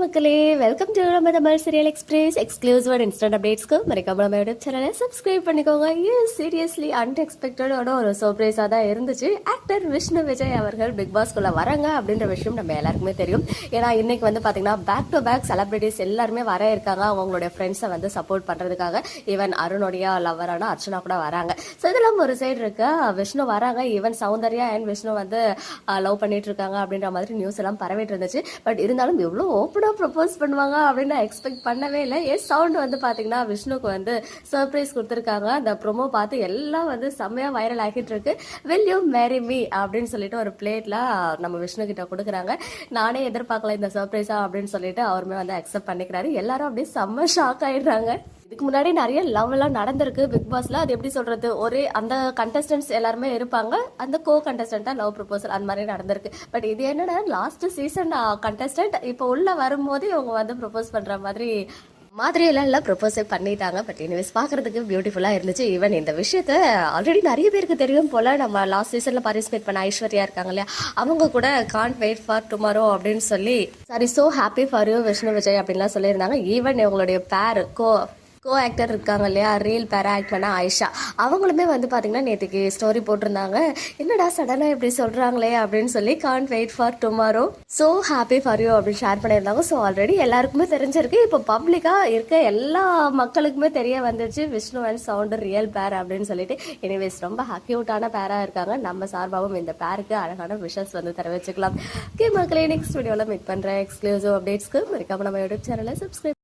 மக்களே welcome to நம்ம Tamil serial express exclusive and instant அப்டேட்ஸ்க்கு மறக்காம நம்ம யூடியூப் சேனலை சப்ஸ்கிரைப் பண்ணிக்கோங்க. எஸ் சீரியஸ்லி அன்எக்ஸ்பெக்டடோட ஒரு சர்ப்ரைஸாக தான் இருந்துச்சு. ஆக்டர் விஷ்ணு விஜய் அவர்கள் பிக் பாஸ்க்குள்ளே வராங்க அப்படின்ற விஷயம் நம்ம எல்லாருக்குமே தெரியும். ஏன்னா இன்னைக்கு வந்து பார்த்திங்கன்னா பேக் டு பேக் செலிபிரிட்டிஸ் எல்லாருமே வர இருக்காங்க. அவங்களுடைய ஃப்ரெண்ட்ஸை வந்து சப்போர்ட் பண்ணுறதுக்காக ஈவன் அருணுடைய லவரான அர்ச்சனா கூட வராங்க. ஸோ இதெல்லாம் ஒரு சைடு இருக்கு. விஷ்ணு வராங்க. ஈவன் சௌந்தர்யா அண்ட் விஷ்ணு வந்து லவ் பண்ணிட்டு இருக்காங்க அப்படின்ற மாதிரி நியூஸ் எல்லாம் பரவிட்டு இருந்துச்சு. பட் இருந்தாலும் எவ்வளோ ஓப்பனாக ப்ரப்போஸ் பண்ணுவாங்க அப்படின்னு நான் எக்ஸ்பெக்ட் பண்ணவே இல்லை. எஸ் சவுண்ட் வந்து பார்த்தீங்கன்னா விஷ்ணுக்கு வந்து சர்ப்ரைஸ் கொடுத்துருக்காங்க. அந்த ப்ரொமோ பார்த்து எல்லாம் வந்து செம்மையாக வைரல் ஆகிட்டு இருக்கு. வில் யூ மேரி மீ அப்படின்னு சொல்லிட்டு ஒரு பிளேட்ல நம்ம விஷ்ணு கிட்ட கொடுக்குறாங்க. நானே எதிர்பார்க்கல இந்த சர்ப்ரைஸா அப்படின்னு சொல்லிட்டு அவருமே வந்து அக்செப்ட் பண்ணிக்கிறாரு. எல்லாரும் அப்படியே செம்ம ஷாக் ஆயிடுறாங்க. இதுக்கு முன்னாடி நிறைய லவ் எல்லாம் நடந்திருக்கு. பிக் பாஸ்ல அது எப்படி சொல்றது? ஒரே அந்த கண்டஸ்டன்ஸ் எல்லாருமே இருப்பாங்க. அந்த கோ கண்டஸ்டன்டா லவ் ப்ரொபோசல் அந்த மாதிரி நடந்திருக்கு. பட் இது என்னன்னா லாஸ்ட் சீசன் கண்டஸ்டன்ட் இப்போ உள்ள வரும்போது இவங்க வந்து ப்ரொபோஸ் பண்ற மாதிரி மாதிரி எல்லாம் எல்லாம் ப்ரொபோஸே பண்ணிட்டாங்க. பட் எனிவேஸ் பார்க்குறதுக்கு பியூட்டிஃபுல்லாக இருந்துச்சு. ஈவன் இந்த விஷயத்த ஆல்ரெடி நிறைய பேருக்கு தெரியும் போல நம்ம லாஸ்ட் சீசனில் பார்ட்டிசிபேட் பண்ண ஐஸ்வர்யா இருக்காங்க இல்லையா? அவங்க கூட கான்ட் வெயிட் ஃபார் டுமாரோ அப்படின்னு சொல்லி sorry so happy for you Vishnu Vijay அப்படின்லாம் சொல்லியிருந்தாங்க. ஈவன் இவங்களுடைய பேர் கோ கோ ஆக்டர் இருக்காங்க இல்லையா? ரீல் பேரா ஆக்ட் பண்ண ஆயிஷா. அவங்களுமே வந்து பார்த்தீங்கன்னா நேற்றுக்கு ஸ்டோரி போட்டிருந்தாங்க. என்னடா சடனாக இப்படி சொல்கிறாங்களே அப்படின்னு சொல்லி can't wait for tomorrow so happy for you அப்படின்னு ஷேர் பண்ணியிருந்தாங்க. ஸோ ஆல்ரெடி எல்லாருக்குமே தெரிஞ்சிருக்கு. இப்போ பப்ளிக்காக இருக்க எல்லா மக்களுக்குமே தெரிய வந்துருச்சு. விஷ்ணு அண்ட் சவுண்டு ரியல் பேர் அப்படின்னு சொல்லிட்டு. எனிவேஸ் ரொம்ப ஹக்யூட்டான பேராக இருக்காங்க. நம்ம சார்பாகவும் இந்த பேருக்கு அழகான விஷஸ் வந்து தெரிவிச்சுக்கலாம். ஓகே மக்களே நெக்ஸ்ட் வீடியோவில் மீட் பண்ணுறேன் எக்ஸ்க்ளூசிவ் அப்டேட்ஸ்க்கு மறக்காம நம்ம யூடியூப் சேனலை சப்ஸ்கிரைப்